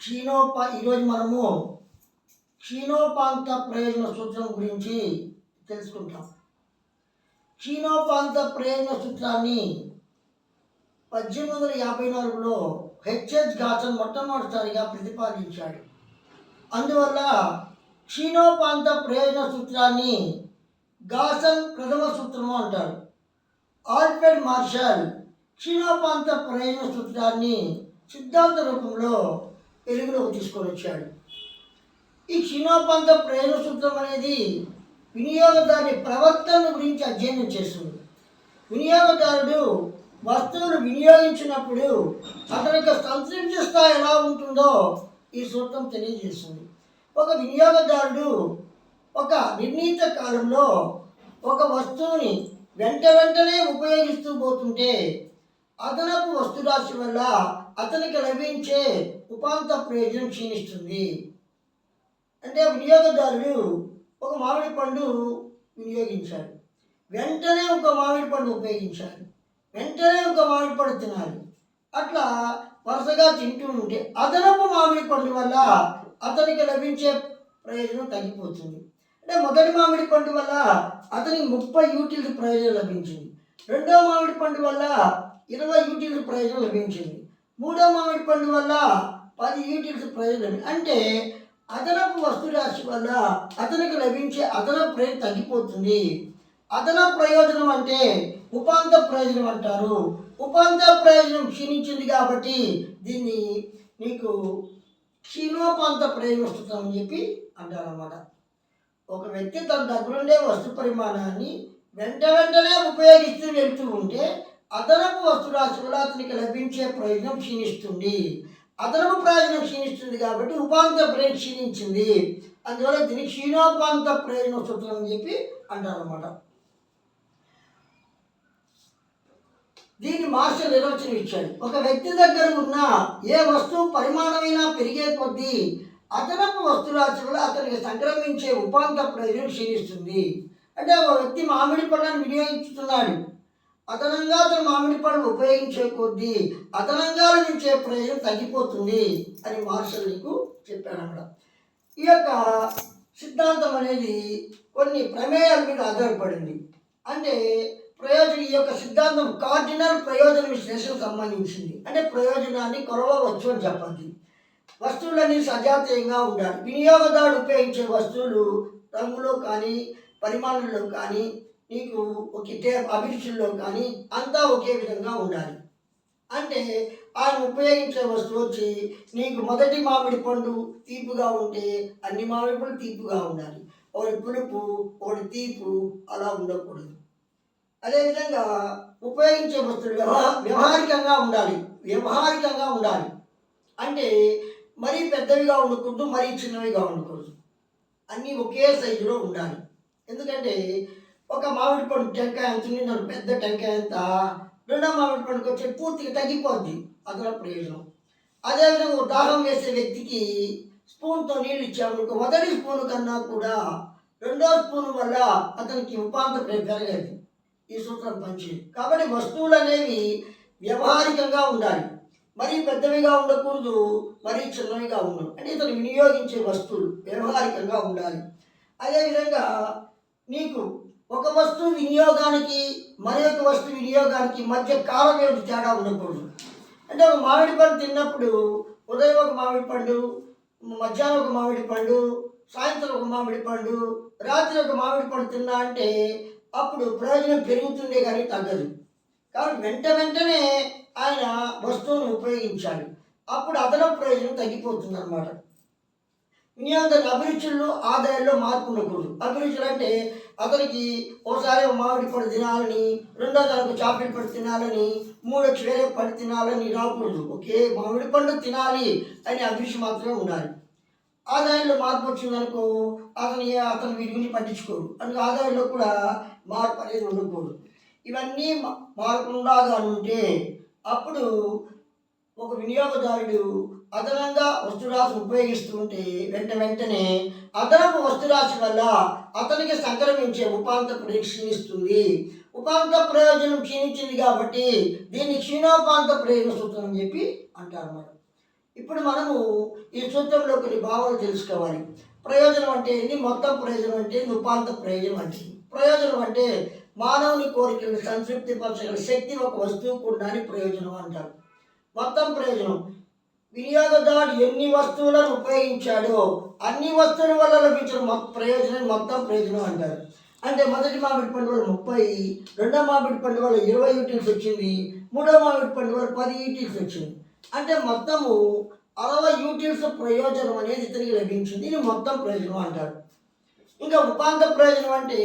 క్షీణోపా ఈరోజు మనము క్షీణోపాంత ప్రయోజన సూత్రం గురించి తెలుసుకుంటాం. క్షీణోపాంత ప్రయోజన సూత్రాన్ని పద్దెనిమిది వందల యాభై నాలుగులో హెచ్హెచ్ గాసన్ మొట్టమొదటిసారిగా ప్రతిపాదించాడు. అందువల్ల క్షీణోపాంత ప్రయోజన సూత్రాన్ని గాసన్ ప్రథమ సూత్రము అంటారు. ఆల్ఫ్రెడ్ మార్షల్ క్షీణోపాంత ప్రయోజన సూత్రాన్ని సిద్ధాంత రూపంలో తెలుగులోకి తీసుకొని వచ్చాడు. ఈ క్షీణోపాంత ప్రేమ సూత్రం అనేది వినియోగదారుని ప్రవర్తన గురించి అధ్యయనం చేస్తుంది. వినియోగదారుడు వస్తువులు వినియోగించినప్పుడు అతని యొక్క సంతృప్తి స్థాయి ఎలా ఉంటుందో ఈ సూత్రం తెలియజేస్తుంది. ఒక వినియోగదారుడు ఒక నిర్ణీత కాలంలో ఒక వస్తువుని వెంట వెంటనే ఉపయోగిస్తూ పోతుంటే అదనపు వస్తురాశి వల్ల అతనికి లభించే ఉపాంత ప్రయోజనం క్షీణిస్తుంది. అంటే వినియోగదారుడు ఒక మామిడి పండు వినియోగించాడు వెంటనే ఒక మామిడి పండు ఉపయోగించాలి. వెంటనే ఒక మామిడి పండు తినాలి. అట్లా వరుసగా తింటూ ఉంటే అదనపు మామిడి పండు వల్ల అతనికి లభించే ప్రయోజనం తగ్గిపోతుంది. అంటే మొదటి మామిడి పండు వల్ల అతనికి ముప్పై యూటిలిటీ ప్రయోజనం లభించింది. రెండో మామిడి పండు వల్ల ఇరవై యూటిలిటీ ప్రయోజనం లభించింది. మూడో మామిడి పండు వల్ల పది యూటిలిటీ ప్రయోజనం అంటే అదనపు వస్తు రాశి వల్ల అతనికి లభించే అదనపు ప్రేరణ తగ్గిపోతుంది. అదన ప్రయోజనం అంటే ఉపాంత ప్రయోజనం అంటారు. ఉపాంత ప్రయోజనం క్షీణించింది కాబట్టి దీన్ని మీకు క్షీణోపాంత ప్రయోజనం వస్తుందని చెప్పి అంటారన్నమాట. ఒక వ్యక్తి తన దగ్గరుండే వస్తు పరిమాణాన్ని వెంట వెంటనే ఉపయోగిస్తూ వెళ్తూ ఉంటే అదనపు వస్తు కూడా అతనికి లభించే ప్రయోజనం క్షీణిస్తుంది. అదనపు ప్రయోజనం క్షీణిస్తుంది కాబట్టి ఉపాంత ప్రయోజనం క్షీణించింది. అందువల్ల దీన్ని క్షీణోపాంత ప్రయోజనం సూత్రం అని చెప్పి అంటారన్నమాట. దీన్ని మాస్టర్ నిర్వచనం ఇచ్చాడు ఒక వ్యక్తి దగ్గర ఉన్న ఏ వస్తువు పరిమాణమైనా పెరిగే కొద్దీ అదనపు వస్తురాశి కూడా అతనికి సంక్రమించే ఉపాంత ప్రయోజనం క్షీణిస్తుంది. అంటే ఒక వ్యక్తి మామిడి పళ్ళను వినియోగించుతున్నాడు. అదనంగా అతను మామిడి పళ్ళు ఉపయోగించే కొద్దీ అదనంగా లభించే ప్రయోజనం తగ్గిపోతుంది అని మార్షల్ నీకు చెప్పాడు అక్కడ. ఈ యొక్క సిద్ధాంతం అనేది కొన్ని ప్రమేయాల మీద ఆధారపడింది. అంటే ప్రయోజనం ఈ యొక్క సిద్ధాంతం కార్డినల్ ప్రయోజన విశ్లేషణ సంబంధించింది. అంటే ప్రయోజనాన్ని కొలవవచ్చు అని చెప్పండి వస్తువులన్నీ సజాతీయంగా ఉండాలి. వినియోగదారుడు ఉపయోగించే వస్తువులు రంగులో కానీ పరిమాణంలో కానీ నీకు ఒకే అభిరుచుల్లో కానీ అంతా ఒకే విధంగా ఉండాలి. అంటే ఆయన ఉపయోగించే వస్తువు వచ్చి నీకు మొదటి మామిడి పండు తీపుగా ఉంటే అన్ని మామిడి పండు తీపుగా ఉండాలి. ఒకటి పులుపు ఒకటి తీపు అలా ఉండకూడదు. అదేవిధంగా ఉపయోగించే వస్తువులు వ్యవహారికంగా ఉండాలి. వ్యవహారికంగా ఉండాలి. అంటే మరీ పెద్దవిగా ఉండకూడదు మరీ చిన్నవిగా ఉండకూడదు. అన్నీ ఒకే సైజులో ఉండాలి. ఎందుకంటే ఒక మామిడి పండు టెంకాయ ఎంత ఉంది పెద్ద టెంకాయ ఎంత రెండో మామిడి పండుకి వచ్చి పూర్తిగా తగ్గిపోద్ది. అదన ప్రయోజనం. అదేవిధంగా దాహం వేసే వ్యక్తికి స్పూన్తో నీళ్ళు ఇచ్చామనుకో మొదటి స్పూన్ కన్నా కూడా రెండో స్పూన్ వల్ల అతనికి ఉపాంత పెరగలేదు ఈ సూత్రం పంచి కాబట్టి వస్తువులు అనేవి వ్యవహారికంగా ఉండాలి. మరీ పెద్దవిగా ఉండకూడదు మరీ చిన్నవిగా ఉండదు అంటే ఇతను వినియోగించే వస్తువులు వ్యవహారికంగా ఉండాలి. అదేవిధంగా నీకు ఒక వస్తువు వినియోగానికి మరి ఒక వస్తువు వినియోగానికి మధ్య కాలం ఏమిటి తేడా ఉండకూడదు. అంటే ఒక మామిడి పండు తిన్నప్పుడు ఉదయం ఒక మామిడి పండు మధ్యాహ్నం ఒక మామిడి పండు సాయంత్రం ఒక మామిడి పండు రాత్రి ఒక మామిడి పండు తిన్నా అంటే అప్పుడు ప్రయోజనం పెరుగుతుండే కానీ తగ్గదు. కాబట్టి వెంట వెంటనే ఆయన వస్తువును ఉపయోగించాలి. అప్పుడు అదనపు ప్రయోజనం తగ్గిపోతుంది అన్నమాట వినియోగదారు అభిరుచుల్లో ఆదాయాల్లో మార్పు ఉండకూడదు. అభిరుచులు అంటే అతనికి ఒకసారి మామిడి పండు తినాలని రెండో తనకు చాక్లెట్ పండు తినాలని మూడో వేరే పండు తినాలని రాకూడదు. ఒకే మామిడి పండు తినాలి అనే అభిరుచి మాత్రమే ఉండాలి. ఆదాయంలో మార్పు వచ్చిందనుకో అతను అతను వీటి గురించి పట్టించుకోడు. అందుకే ఆదాయంలో కూడా మార్పు అనేది ఉండకూడదు. ఇవన్నీ మార్పు మారకుండా ఉంటే అప్పుడు ఒక వినియోగదారుడు అదనంగా వస్తురాశి ఉపయోగిస్తుంటే వెంట వెంటనే అదనపు వస్తురాశి వల్ల అతనికి సంక్రమించే ఉపాంత ప్రయోజనం క్షీణిస్తుంది. ఉపాంత ప్రయోజనం క్షీణించింది కాబట్టి దీన్ని క్షీణోపాంత ప్రయోజన సూత్రం అని చెప్పి అంటారు అన్నమాట ఇప్పుడు మనము ఈ సూత్రంలో కొన్ని భావాలు తెలుసుకోవాలి. ప్రయోజనం అంటే ఏంటి మొత్తం ప్రయోజనం అంటే ఉపాంత ప్రయోజనం అంటే ప్రయోజనం అంటే మానవుని కోరికలను సంతృప్తిపరచగల శక్తి ఒక వస్తువుకు ఉండాలని ప్రయోజనం అంటారు. మొత్తం ప్రయోజనం. వినియోగదారుడు ఎన్ని వస్తువులను ఉపయోగించాడో అన్ని వస్తువుల వల్ల లభించిన ప్రయోజనం మొత్తం ప్రయోజనం అంటారు. అంటే మొదటి మామిడి పండు వల్ల ముప్పై రెండో మామిడి పండు వల్ల ఇరవై యూటిల్స్ వచ్చింది మూడో మామిడి పండు వల్ల పది యూటిల్స్ వచ్చింది. అంటే మొత్తము అరవై యూటీల్స్ ప్రయోజనం అనేది ఇతనికి లభించింది. ఇది మొత్తం ప్రయోజనం అంటారు. ఇంకా ఉపాంత ప్రయోజనం అంటే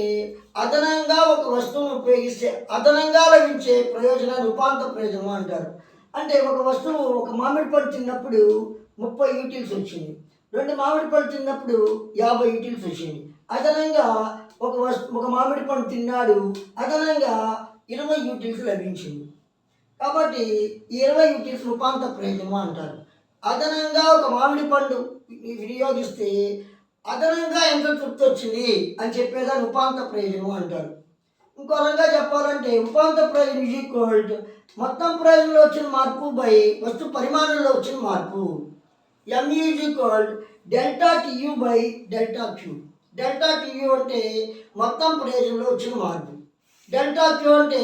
అదనంగా ఒక వస్తువును ఉపయోగిస్తే అదనంగా లభించే ప్రయోజనాన్ని ఉపాంత ప్రయోజనం అంటారు. అంటే ఒక వస్తువు ఒక మామిడి పండు తిన్నప్పుడు ముప్పై యూటిల్స్ వచ్చింది. రెండు మామిడి పళ్ళు తిన్నప్పుడు యాభై యూటిల్స్ వచ్చింది. అదనంగా ఒక వస్తు ఒక మామిడి పండు తిన్నాడు అదనంగా ఇరవై యూటిల్స్ లభించింది. కాబట్టి ఇరవై యూటిల్స్ రూపాంత ప్రయోజనం అంటారు. అదనంగా ఒక మామిడి పండు వినియోగిస్తే అదనంగా ఎంత తృప్తి వచ్చింది అని చెప్పేదాన్ని ఉపాంత ప్రయోజనం అంటారు. ఇంకో రకంగా చెప్పాలంటే ఉపాంత ప్రైజ్ ఈజ్ ఈక్వల్ మొత్తం ప్రైజ్లో వచ్చిన మార్పు బై వస్తు పరిమాణంలో వచ్చిన మార్పు. M is equal delta TU by delta Q delta TU అంటే మొత్తం ప్రయోజనంలో వచ్చిన మార్పు. డెల్టా క్యూ అంటే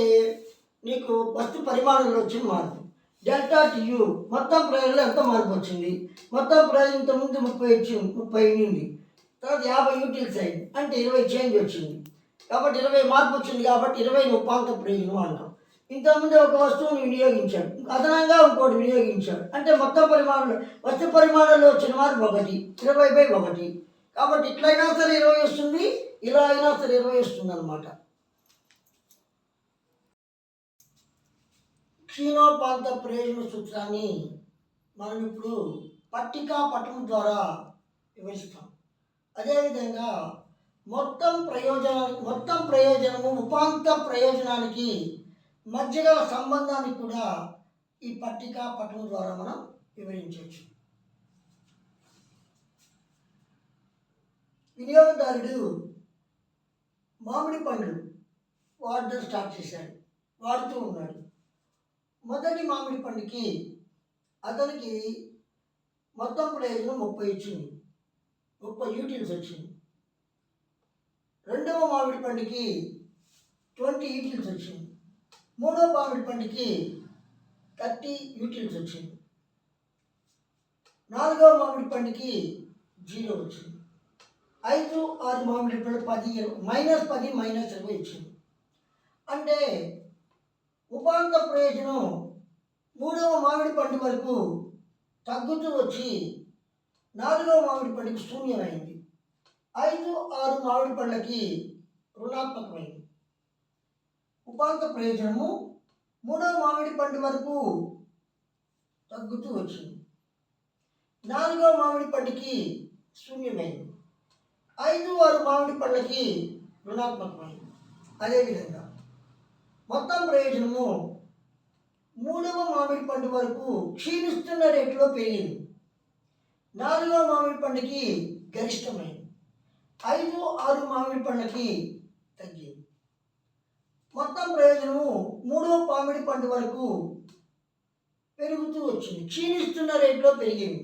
నీకు వస్తు పరిమాణంలో వచ్చిన మార్పు. డెల్టా టీయూ మొత్తం ప్రయోజనంలో ఎంత మార్పు వచ్చింది? మొత్తం ప్రయోజనంతో ముందు ముప్పై వచ్చింది ముప్పై అయింది తర్వాత యాభై యూటిల్స్ అయింది. అంటే ఇరవై చేంజ్ వచ్చింది. కాబట్టి ఇరవై మార్పు వచ్చింది కాబట్టి ఇరవై ఉపాంత ప్రయోజనం అంటాం ఇంతకుముందు ఒక వస్తువుని వినియోగించాడు. అదనంగా ఇంకోటి వినియోగించాడు. అంటే మొత్తం పరిమాణంలో వస్తు పరిమాణంలో వచ్చిన మార్పు ఒకటి ఇరవై బై ఒకటి. కాబట్టి ఇట్లయినా సరే ఇరవై వస్తుంది ఇలా అయినా సరే ఇరవై వస్తుంది అనమాట క్షీణోపాంత ప్రయోజన సూత్రాన్ని మనం ఇప్పుడు పట్టికా పట్టణం ద్వారా వివరిస్తాం. అదేవిధంగా మొత్తం ప్రయోజనానికి మొత్తం ప్రయోజనము ఉపాంత ప్రయోజనానికి మధ్య గల సంబంధాన్ని కూడా ఈ పట్టిక పటం ద్వారా మనం వివరించవచ్చు. వినియోగదారుడు మామిడి పండ్లు వాడడం స్టార్ట్ చేశాడు వాడుతూ ఉన్నాడు. మొదటి మామిడి పండుకి అతనికి మొత్తం ప్రయోజనం ముప్పై ఇచ్చింది ముప్పై యూటిల్స్ వచ్చింది. రెండవ మామిడి పండుకి ట్వంటీ యూటిల్స్ వచ్చింది. మూడవ మామిడి పండుకి థర్టీ యూటిల్స్ వచ్చింది. నాలుగవ మామిడి పండుకి జీరో వచ్చింది. ఐదు ఆరు మామిడి పండు పది మైనస్ పది మైనస్ ఇరవై ఇచ్చింది అంటే ఉపాంత ప్రయోజనం మూడవ మామిడి పండు వరకు తగ్గుతూ వచ్చి నాలుగవ మామిడి పండుకి శూన్యమైంది. ఐదు ఆరు మామిడి పండ్లకి రుణాత్మకమైంది. ఉపాంత ప్రయోజనము మూడవ మామిడి పండు వరకు తగ్గుతూ వచ్చింది. నాలుగవ మామిడి పండుకి శూన్యమైంది. ఐదు ఆరు మామిడి పండ్లకి రుణాత్మకమైంది. అదేవిధంగా మొత్తం ప్రయోజనము మూడవ మామిడి పండు వరకు క్షీణిస్తున్న రేటులో పెరిగింది. నాలుగవ మామిడి పండుకి గరిష్టమైంది. ఐదు ఆరు మామిడి పండ్లకి తగ్గింది మొత్తం ప్రయోజనము మూడో మామిడి పండు వరకు పెరుగుతూ వచ్చింది. క్షీణిస్తున్న రేట్లో పెరిగింది.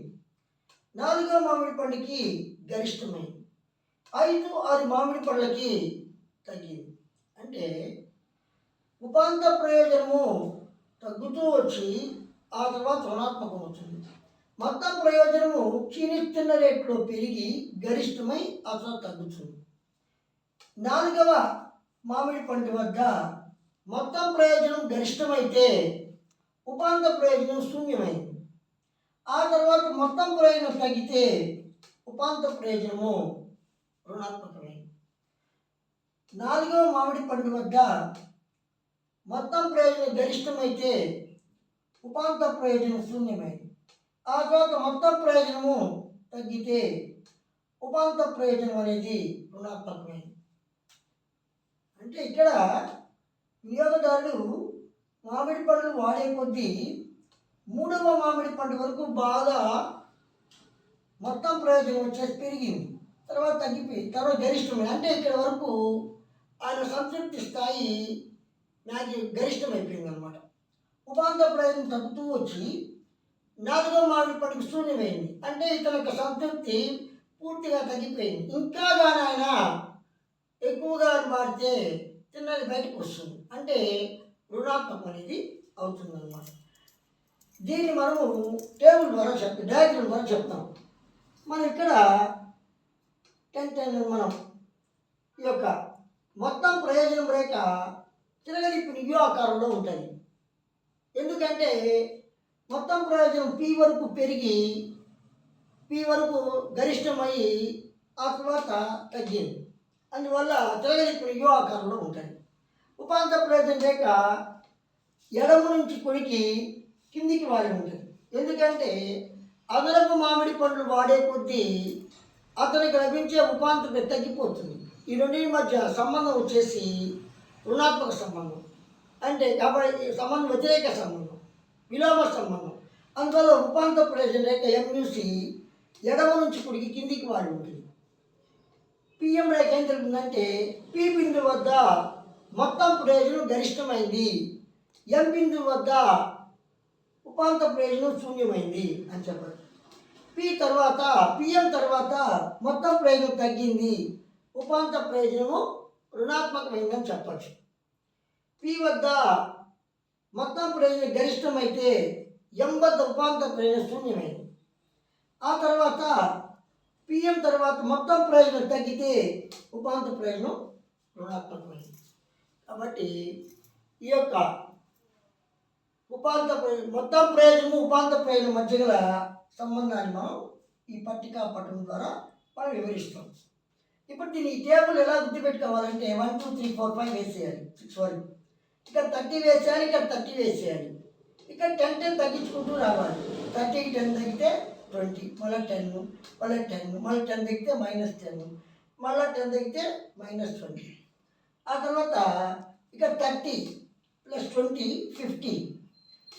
నాలుగో మామిడి పండుకి గరిష్టమైంది ఐదు ఆరు మామిడి పండ్లకి తగ్గింది. అంటే ఉపాంత ప్రయోజనము తగ్గుతూ వచ్చి ఆ తర్వాత రుణాత్మకం అవుతుంది మొత్తం ప్రయోజనము క్షీణిస్తున్న రేట్లో పెరిగి గరిష్టమై అసలు తగ్గుతుంది. నాలుగవ మామిడి పండు వద్ద మొత్తం ప్రయోజనం గరిష్టమైతే ఉపాంత ప్రయోజనం శూన్యమైంది. ఆ తర్వాత మొత్తం ప్రయోజనం తగ్గితే ఉపాంత ప్రయోజనము రుణాత్మకమైంది. నాలుగవ మామిడి పండు వద్ద మొత్తం ప్రయోజనం గరిష్టమైతే ఉపాంత ప్రయోజనం శూన్యమైంది. ఆ తర్వాత మొత్తం ప్రయోజనము తగ్గితే ఉపాంత ప్రయోజనం అనేది రుణాత్మకమైంది అంటే ఇక్కడ వినియోగదారులు మామిడి పండ్లు వాడే కొద్దీ మూడవ మామిడి పండు వరకు బాగా మొత్తం ప్రయోజనం వచ్చేసి పెరిగింది. తర్వాత తగ్గిపోయి తర్వాత గరిష్టమైంది. అంటే ఇక్కడ వరకు ఆయన సంతృప్తి స్థాయి నాకు గరిష్టమైపోయింది అనమాట ఉపాంత ప్రయోజనం తగ్గుతూ వచ్చి నాలుగో మామిడి పండుగ శూన్యమైంది. అంటే ఇతని యొక్క సంతృప్తి పూర్తిగా తగ్గిపోయింది. ఇంకా కానీ ఆయన ఎక్కువగా మారితే తిన్నది బయటకు వస్తుంది. అంటే రుణాత్మకం అనేది అవుతుందన్నమాట. దీన్ని మనము టేబుల్ ద్వారా చెప్తాం డయాగ్రమ్ ద్వారా చెప్తాం. మనం ఇక్కడ టెన్ టెన్ మనం ఈ యొక్క మొత్తం ప్రయోజనం రేఖ తిరగలిపిన యు ఆకారంలో ఉంటుంది. ఎందుకంటే మొత్తం ప్రయోజనం పి వరకు పెరిగి పి వరకు గరిష్టమై ఆ తర్వాత తగ్గింది. అందువల్ల తెల్లది ఇప్పుడు యో ఆకారంలో ఉంటుంది. ఉపాంత ప్రయోజనం లేక ఎడమ నుంచి కొడికి కిందికి వాలి ఉంటుంది. ఎందుకంటే అదనపు మామిడి పండ్లు వాడే కొద్దీ అతనికి లభించే ఉపాంతం తగ్గిపోతుంది. ఈ రెండింటి మధ్య సంబంధం వచ్చేసి రుణాత్మక సంబంధం. అంటే కాబట్టి సంబంధం వ్యతిరేక సంబంధం. విలోమ సంబంధం అందువల్ల ఉపాంత ప్రయోజన రేఖ ఎంయూసి ఎడమ నుంచి కుడికి కిందికి వాడి ఉంటుంది. పిఎం రేఖ ఏం తెలుపుతుందంటే పి బిందు వద్ద మొత్తం ప్రయోజనం గరిష్టమైంది. ఎం బిందు వద్ద ఉపాంత ప్రయోజనం శూన్యమైంది అని చెప్పారు పి తర్వాత పిఎం తర్వాత మొత్తం ప్రయోజనం తగ్గింది. ఉపాంత ప్రయోజనము రుణాత్మకమైందని చెప్పచ్చు. పి వద్ద మొత్తం ప్రయోజనం గరిష్టమైతే ఎం ఉపాంత ప్రయోజనం శూన్యమైంది. ఆ తర్వాత పిఎం తర్వాత మొత్తం ప్రయోజనం తగ్గితే ఉపాంత ప్రయోజనం రుణాత్మకమైంది. కాబట్టి ఈ యొక్క ఉపాంత ప్రయోజనం మొత్తం ప్రయోజనము ఉపాంత ప్రయోజనం మధ్య గల సంబంధాన్ని మనం ఈ పట్టికా పట్టణం ద్వారా మనం వివరిస్తాం. ఇప్పుడు దీన్ని ఈ టేబుల్ ఎలా గుర్తుపెట్టుకోవాలంటే one two three four five వేసేయాలి. సిక్స్ వరకు. ఇక్కడ థర్టీ వేసేయాలి ఇక్కడ థర్టీ వేసేయాలి. ఇక్కడ టెన్ టెన్ తగ్గించుకుంటూ రావాలి. థర్టీకి టెన్ తగ్గితే ట్వంటీ మళ్ళీ టెన్ మళ్ళీ టెన్ మళ్ళీ టెన్ తగ్గితే మైనస్ టెన్ మళ్ళీ టెన్ తగ్గితే మైనస్ ట్వంటీ. ఆ తర్వాత ఇక thirty plus twenty fifty.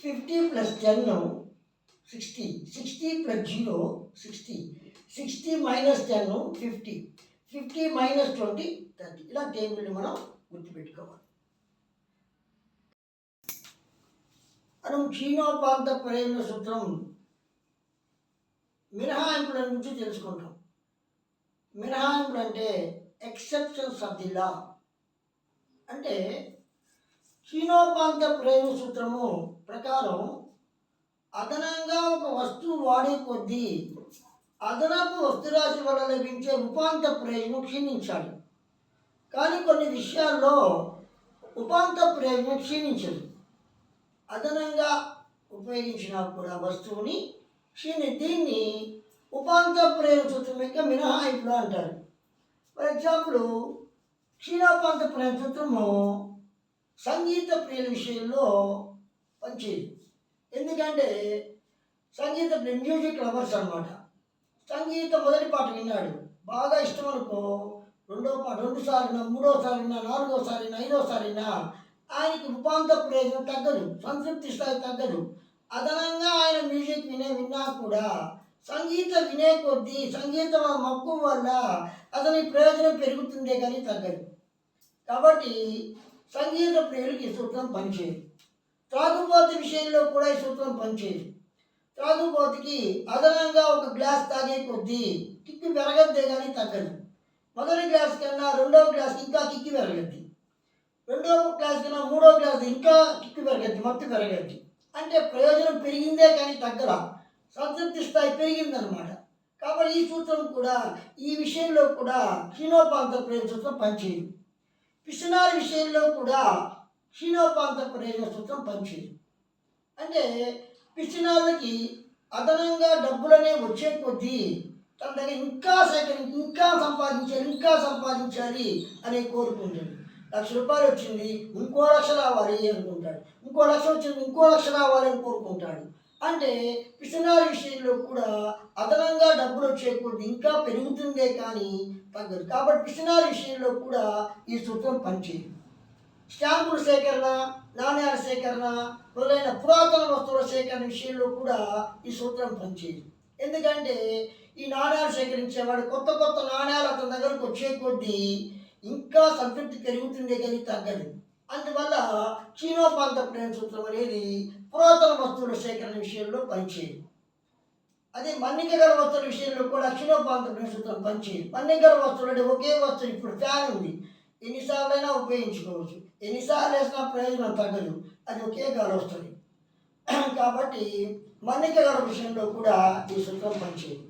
Fifty plus ten sixty. Sixty plus zero sixty. Sixty minus ten fifty. Fifty minus twenty thirty. ఇలా టేబుల్ని మనం గుర్తుపెట్టుకోవాలి. మనం క్షీణోపాంత ప్రయోజన సూత్రం మినహాయింపుల నుంచి తెలుసుకుంటాం. మినహాయింపులు అంటే ఎక్సెప్షన్స్ ఆఫ్ ది లా అంటే క్షీణోపాంత ప్రయోజన సూత్రము ప్రకారం అదనంగా ఒక వస్తువు వాడే కొద్దీ అదనపు వస్తురాశి వల్ల లభించే ఉపాంత ప్రయోజనం క్షీణించాలి. కానీ కొన్ని విషయాల్లో ఉపాంత ప్రయోజనం క్షీణించదు. అదనంగా ఉపయోగించినా కూడా వస్తువుని. క్షీణి దీన్ని ఉపాంత ప్రేమ సూత్రం యొక్క మినహాయింపులు అంటారు. ఫర్ ఎగ్జాంపుల్ క్షీణోపాంత ప్రయోజన సూత్రము సంగీత ప్రియుల విషయంలో మంచిది. ఎందుకంటే సంగీత ప్రియ మ్యూజిక్ లవర్స్ అనమాట సంగీత మొదటి పాట విన్నాడు. బాగా ఇష్టం అనుకో రెండో పాట రెండు సార్లు మూడోసారి విన్నా ఆయనకి ఉపాంత ప్రయోజనం తగ్గదు సంతృప్తి స్థాయి తగ్గదు. అదనంగా ఆయన మ్యూజిక్ వినే విన్నా కూడా సంగీత వినే కొద్దీ సంగీతం మక్కువ వల్ల అతని ప్రయోజనం పెరుగుతుందే కానీ తగ్గదు. కాబట్టి సంగీత ప్రియులకు ఈ సూత్రం పనిచేయదు. త్రాగుబోతు విషయంలో కూడా ఈ సూత్రం పనిచేయదు. త్రాగుబోతుకి అదనంగా ఒక గ్లాస్ తాగే కొద్దీ కిక్కు పెరగద్దే కానీ తగ్గదు. మొదటి గ్లాస్ కన్నా రెండో గ్లాస్ ఇంకా కిక్కి పెరగద్ది. రెండో క్లాస్ కన్నా మూడో క్లాస్ ఇంకా కిక్కు పెరగద్ది మత్తు పెరగద్ది. అంటే ప్రయోజనం పెరిగిందే కానీ తగ్గల. సంతృప్తి స్థాయి పెరిగిందనమాట కాబట్టి ఈ సూత్రం కూడా ఈ విషయంలో కూడా క్షీణోపాంత ప్రయోజన సూత్రం పనిచేయదు. పిసినారి విషయంలో కూడా క్షీణోపాంత ప్రయోజన సూత్రం పనిచేయదు. అంటే పిచ్చినాళ్ళకి అదనంగా డబ్బులనే వచ్చే కొద్దీ తన దగ్గర ఇంకా సేకరించి ఇంకా సంపాదించాలి ఇంకా సంపాదించాలి అనే కోరుకుంటుంది లక్ష రూపాయలు వచ్చింది ఇంకో లక్ష రావాలి అనుకుంటాడు. ఇంకో లక్ష వచ్చింది ఇంకో లక్ష రావాలి అని కోరుకుంటాడు. అంటే పిసినారి విషయంలో కూడా అదనంగా డబ్బులు వచ్చే కొద్ది ఇంకా పెరుగుతుందే కానీ తగ్గదు. కాబట్టి పిసినారి విషయంలో కూడా ఈ సూత్రం పనిచేయదు. స్టాంపుల సేకరణ నాణ్యాల సేకరణ మొదలైన పురాతన వస్తువుల సేకరణ విషయంలో కూడా ఈ సూత్రం పనిచేయదు. ఎందుకంటే ఈ నాణ్యాలు సేకరించేవాడు కొత్త కొత్త నాణ్యాలు అతని దగ్గరకు వచ్చే కొద్దీ ఇంకా సంతృప్తి పెరుగుతుండే కానీ తగ్గదు. అందువల్ల క్షీణోపాంత ప్రేమ సూత్రం అనేది పురాతన వస్తువుల సేకరణ విషయంలో పనిచేయదు. అదే మన్నికగల వస్తువుల విషయంలో కూడా క్షీణోపాంతమైన సూత్రం పనిచేయదు. మన్నిక వస్తువులు అంటే ఒకే వస్తువు ఇప్పుడు ఫ్యాన్ ఉంది. ఎన్నిసార్లైనా ఉపయోగించుకోవచ్చు. ఎన్నిసార్లు వేసినా ప్రయోజనం తగ్గదు. అది ఒకే గాలి వస్తుంది కాబట్టి మన్నికగల విషయంలో కూడా ఈ సూత్రం పనిచేయదు.